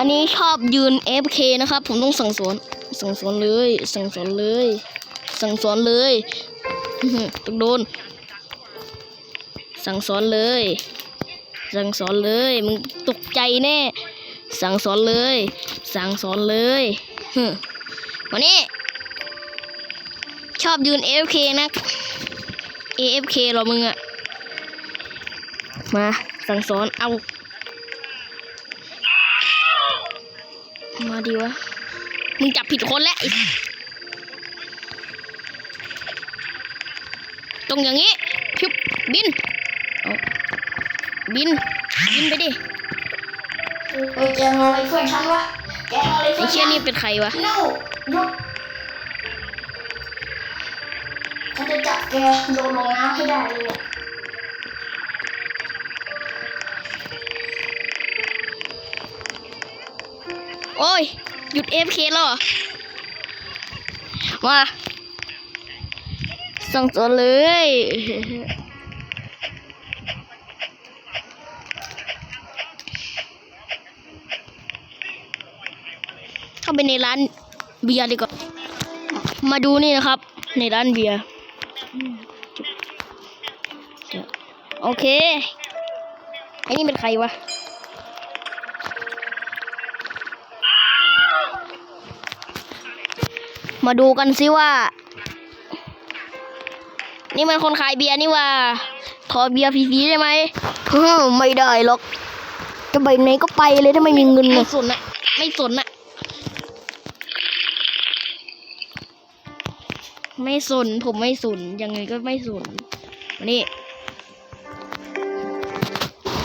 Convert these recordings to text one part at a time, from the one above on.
อันนี้ชอบยืน FK นะครับ ผมต้องสั่งสอน สั่งสอนเลย สั่งสอนเลย สั่งสอนเลยต้องโดน สั่งสอนเลย สั่งสอนเลย มึงตกใจแน่ สั่งสอนเลย สั่งสอนเลยวันนี้ ชอบยืน AFK นะ AFK เหรอมึงอะมา สั่งสอนเอา มาดีวะ มึงจับผิดคนแล้วไอ้ตรงอย่างนี้ชุบบินเอาบิน บินไปดิเออแกมาอะไรเพื่อนฉันวะแกมาอะไรไอ้เพื่อนเชี่ยนี่เป็นใครวะโน่หยุดฉันจะจับแกโยนลงน้ำให้ได้เลยเนี่ย โอ้ย หยุด AFK แล้วเหรอมาส่งสอนเลยเข้าไปในร้านเบียร์ดีกว่า มาดูนี่นะครับ ในร้านเบียร์ โอเค ไอ้นี่เป็นใครวะ มาดูกันสิว่า นี่มันคนขายเบียร์นี่ว่า ขอเบียร์ฟรีๆได้ไหมเฮ้อไม่ได้หรอกจะไปไหนก็ไปเลยถ้าไม่มีเงินไม่สนอะไม่สนอะไม่สนผมไม่สนยังไงก็ไม่สนมานี่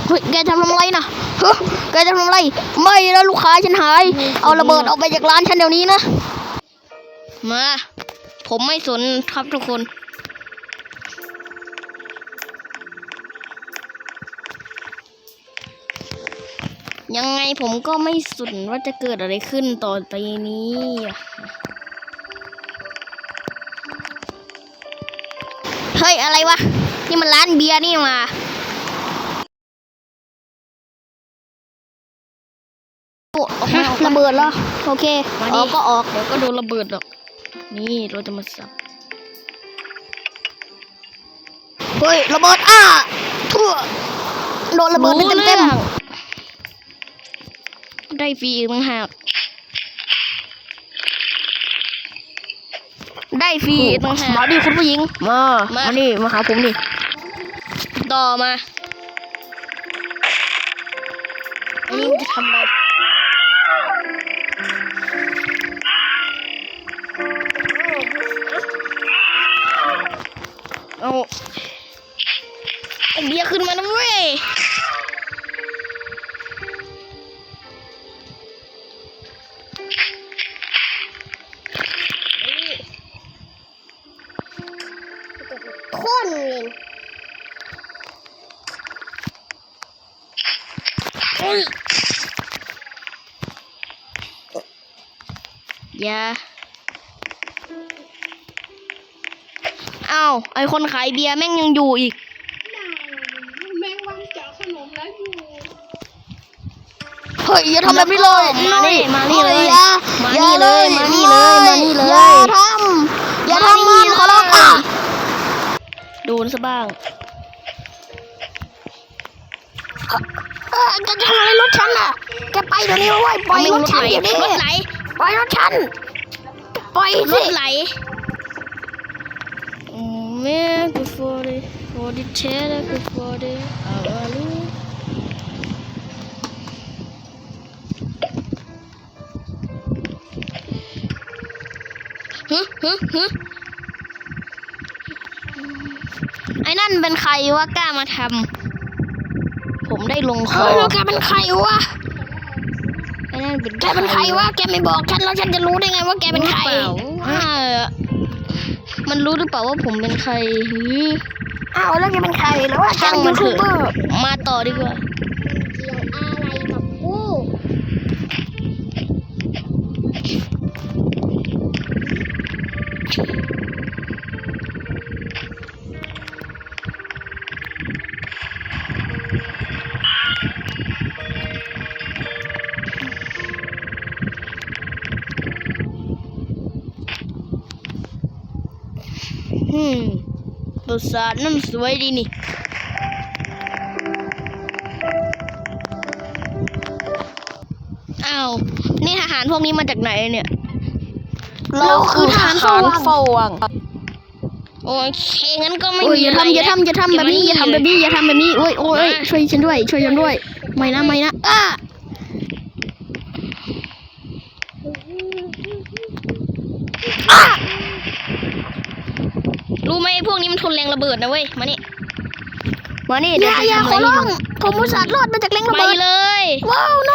เฮ้ยแกทำอะไรนะเฮ้ยแกจะทำอะไร ไม่แล้วลูกค้าฉันหาย เอาระเบิดออกไปจากร้านฉันเดี๋ยวนี้นะ มา ผมไม่สนครับทุกคนยังไงผมก็ไม่สนว่าจะเกิดอะไรขึ้นต่อไปนี้อะเฮ้ย อะไรวะ นี่มันร้านเบียร์นี่มาโอ้ออกมาออกมาระเบิดเหรอโอเคออกก็ออก เดี๋ยวก็โดนระเบิดหรอก นี่เราจะมาสับ เฮ้ยระเบิดอ้าทั่วโดนระเบิดไปเต็มๆได้ฟรีอีกต่างหากได้ฟรีอีกต่างหากมาดิคุณผู้หญิง มา มานี่มาหาผมดิต่อมาอันนี้มันจะทำอะไร เอาเอาเบียร์ขึ้นมานะเว้ยคนเลยอย่า อาไอคนขายเบียร์แม่งยังอยู่อีก แมงวันเจาะขนมแล้วอยู่เฮ้ยอย่าทำแบบนี้เลยมานี่มานี่เลยอย่ามาอย่านี่เลย มานี่เลย มานี่เลย อย่าทำ อย่าทำมันขอร้องอะโดนซะบ้างเออแกจะทำอะไรรถฉันอะแกไปเดี๋ยวนี้เว้ยปล่อยรถฉันเดี๋ยวนี้รถไหลปล่อยรถฉัน ปล่อยรสิถไหล แม่กูฟอร์ดิฟอร์ดิเชดกูฟอร์ดิเอาลูฮึฮึฮึไอ้นั่นเป็นใครวะกล้ามาทำ ผมได้ลงคเอออแล้วแกเป็นใครวะ ไอ้นั่นเป็นแกเป็นใครวะ แกไม่บอกฉันแล้วฉันจะรู้ได้ไงว่าแกเป็นใคร เปล่าว่า มันรู้หรือเปล่าว่าผมเป็นใครหืออ้าวแล้วแกเป็นใครแล้วว่าแกช่างเป็นมัยูนเถทูบอะเบอร์มาต่อดีกว่า ราสาทนั่นสวยดีนี่อ้าวนี่ทหารพวกนี้มาจากไหนเนี่ย เราคือทหารเฝ้าวังเฝ้าวังโอเคงั้นก็ไม่โอ้ยมีอย่าอะไรทำอย่าทำอย่าทำแบบนี้อย่าทำแบบนี้อย่าทำแบบนี้โอ้ยโอ้ยโอ้ยช่วยฉันด้วย ช่วยฉันด้วย ไม่นะไม่นะอ้า รู้ไหมไอ้พวก นี้มันทนแรงระเบิดนะเว้ย มานี่ มานี่อเดี๋ยวย่าจะอย่าทำขอะอไรร้องให้ผมอุตส่าห์รอดมาจากแรงระดูไปเบิดเลย ว้าวโน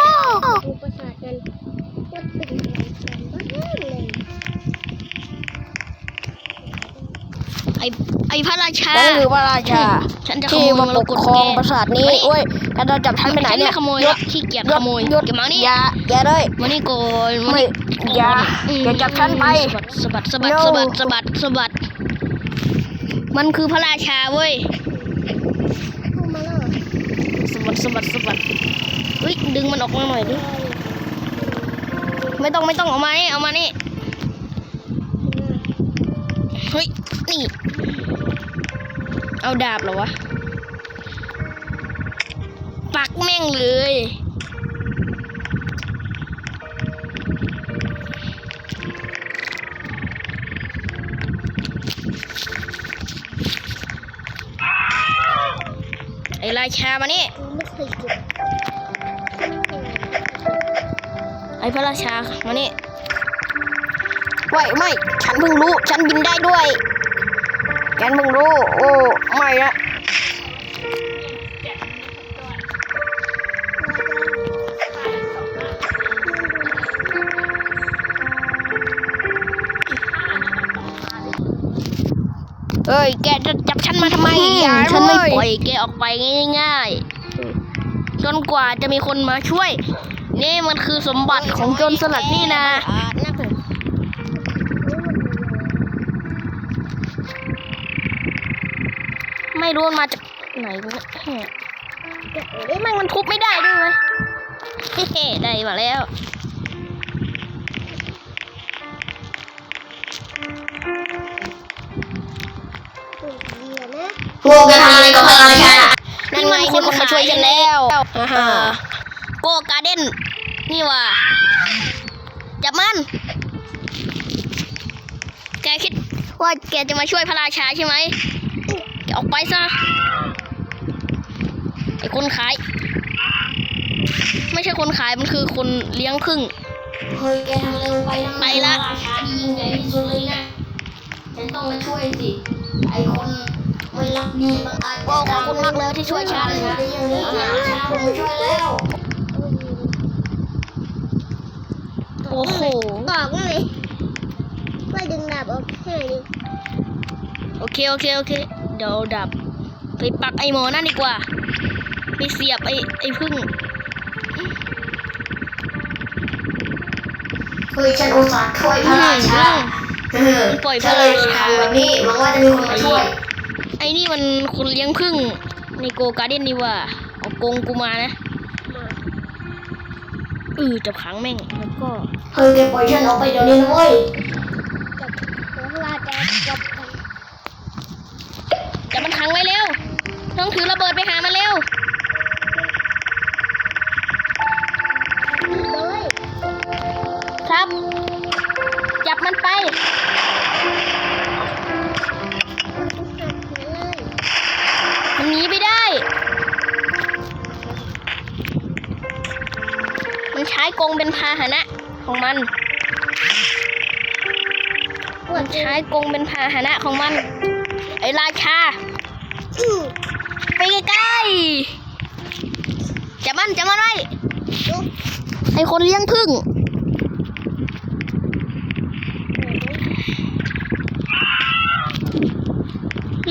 ไอ้ไอ้พระราชา นั่นคือพระราชาฉันจะขที่โมยมามาปรกกฏครองแกปราสาทนี้มานี่โอ้ยแล้วเราจับฉันไปไหนฉันเนี่ไม่ยขโมยหละขี้เกียจขโมยหยุดเก็บมานี่อย่าอย่าเลยมานี่ก่อนมาไม่นี่อย่าอืมอย่าจับฉันไป สะบัดสะบัด No สะบัดสะบัดสะบัด มันคือพระราชาเว้ยสะบัดสะบัดสะบัดเฮ้ยดึงมันออกมาหน่อยดิ ไม่ต้องไม่ต้องเอามานี่เอามานี่เฮ้ยนี่ เอาดาบเหรอวะ ปักแม่งเลย ไอชามานี่ไอ้พระราชามานี่ไม่ไม่ ฉันเพิ่งรู้ ฉันบินได้ด้วย ฉันเพิ่งรู้ โอ้ ไม่ละ เอ้ย แกจะจับฉันมาทำไมอืมอย่าฉันไม่เว้ยปล่อยแกออกไปง่ายๆ จนกว่าจะมีคนมาช่วย นี่มันคือสมบัติของโจรสลัดนี่นะไม่รู้มันมาจากไหนวะเนี่ยเอ๊ะมันมันทุบไม่ได้ด้วยไหมเฮ้ๆได้มาแล้ว พวกแกทำอะไรกับพระราชานั่นไงมีคนมาช่วยฉันแล้วอ่าฮะโกการ์เด้นนี่ว่ะจับมัน แกคิดว่าแกจะมาช่วยพระราชาใช่ไหมแกออกไปซะไอ้คนขาย ไม่ใช่คนขายมันคือคนเลี้ยงพึ่งเฮ้ยแกทำอะไรลงไปนะไปละราชาที่ยิ่งใหญ่ที่สุดเลยนะฉันต้องมาช่วยสิไอคน ไม่รักดีบางอาจโอ้ขอบคุณมากเลยที่ช่วยฉันได้อย่างนี้ราชาผมช่วยแล้วโอ้โหบอกว่าไงว่าดึงดาบออกให้หน่อยดิโอเคโอเคโอเคเดี๋ยวเอาดับ ไปปักไอ้หมอนั่นดีกว่า ไปเสียบไอ้ไอ้พึ่งเฮ้ยฉันอุตส่าห์ช่วยพระราชาเออปล่อยพฉัระนเลรายชาทำแบบนี้หวังว่าจะมีคนมาช่วย ไอ้นี่มันคนเลี้ยงพึ่งในโกการ์เด้นนี่ว่าเอากรงกูมานะเออจับขังแม่งแล้วก็เฮ้ยแกปล่อยฉันออกไปเดี๋ยวนี้นะเว้ยจับหัวราชาจับกันจับมันขังไว้เร็วต้องถือระเบิดไปหามันเร็วเลยครับ จับมันไป เป็นพาหนะของมันมันใช้กรงเป็นพาหนะของมัน ไอราชาไปใกล้ๆจับมันจับมันไว้ไอคนเลี้ยงพึ่ง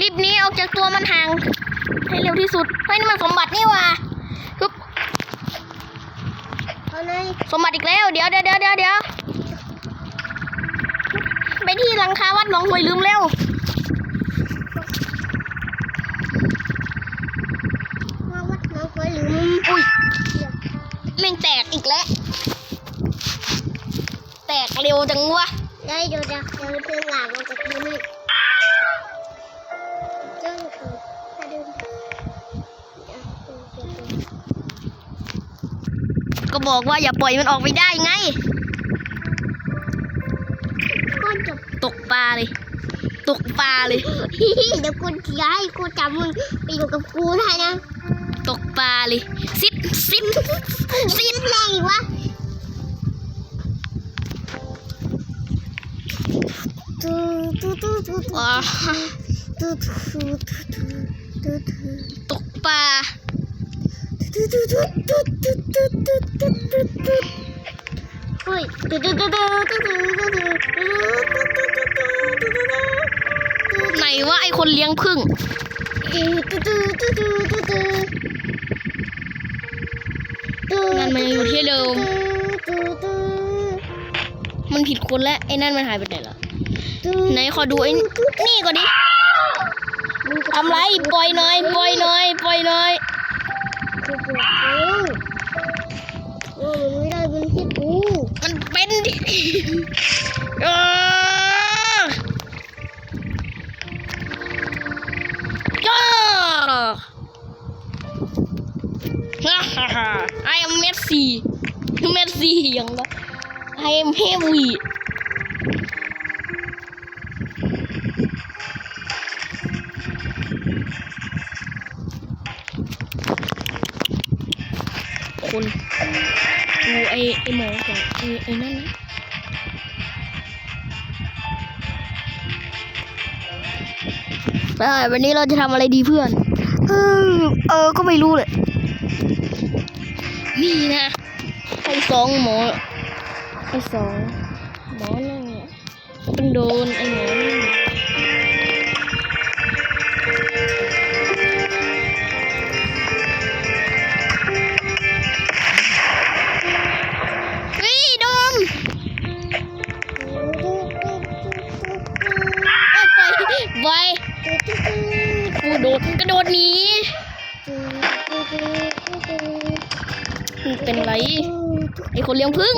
รีบนี้ออกจากตัวมันห่าง ให้เร็วที่สุดเฮ้ยนี่มันสมบัตินี่ว่า สมบัติอีกแล้วเดี๋ยวเดี๋ยวเดี๋ยวเดี๋ยวเดี๋ยวไปที่หลังคาวัดหนองหวยลืมเร็วมาวัดน้องคอยลืมอุ้ยเดี๋ยวแม่งแตกอีกแล้ว แตกเร็วจังวะได้เดี๋ยวเดี๋ยวเดี๋ยวดึง บอกว่าอย่าปล่อยมันออกไปได้ไงก็จบตกปลาเลย ตกปลาเลย เดี๋ยวกูย้ายกูจำมึงไปอยู่กับกูได้นะตกปลาเลยซิดซิดซิดแรงอีกวะตูตูตูตูตูว้าตูตูตูตูตูตูตกปลา ไหนว่าไอคนเลี้ยงพึ่งนั่นมันอยู่ที่เดิม มันผิดคนแล้วไอ้นั่นมันหายไปไหนล่ะไหนขอดูไอ้นี่ก่อนดิทำไรปล่อยน้อยปล่อยน้อยปล่อยน้อย โอ้มันไม่ได้เป็นที่กูมันเป็นดิเออจ้าฮ่าฮ่าฮ่า I am Messi Messi ยังละ I am heavy ไอ้ไอ้หมอก่อนไอ้ไอ้นั่นนะไปวันนี้เราจะทำอะไรดีเพื่อน เออ เออ ก็ไม่รู้เลย นี่นะไอ้สองหมอไอ้สองหมอนั่นเนี่ยมันโดนไอ้หมอ คนเลี้ยงพึ่ง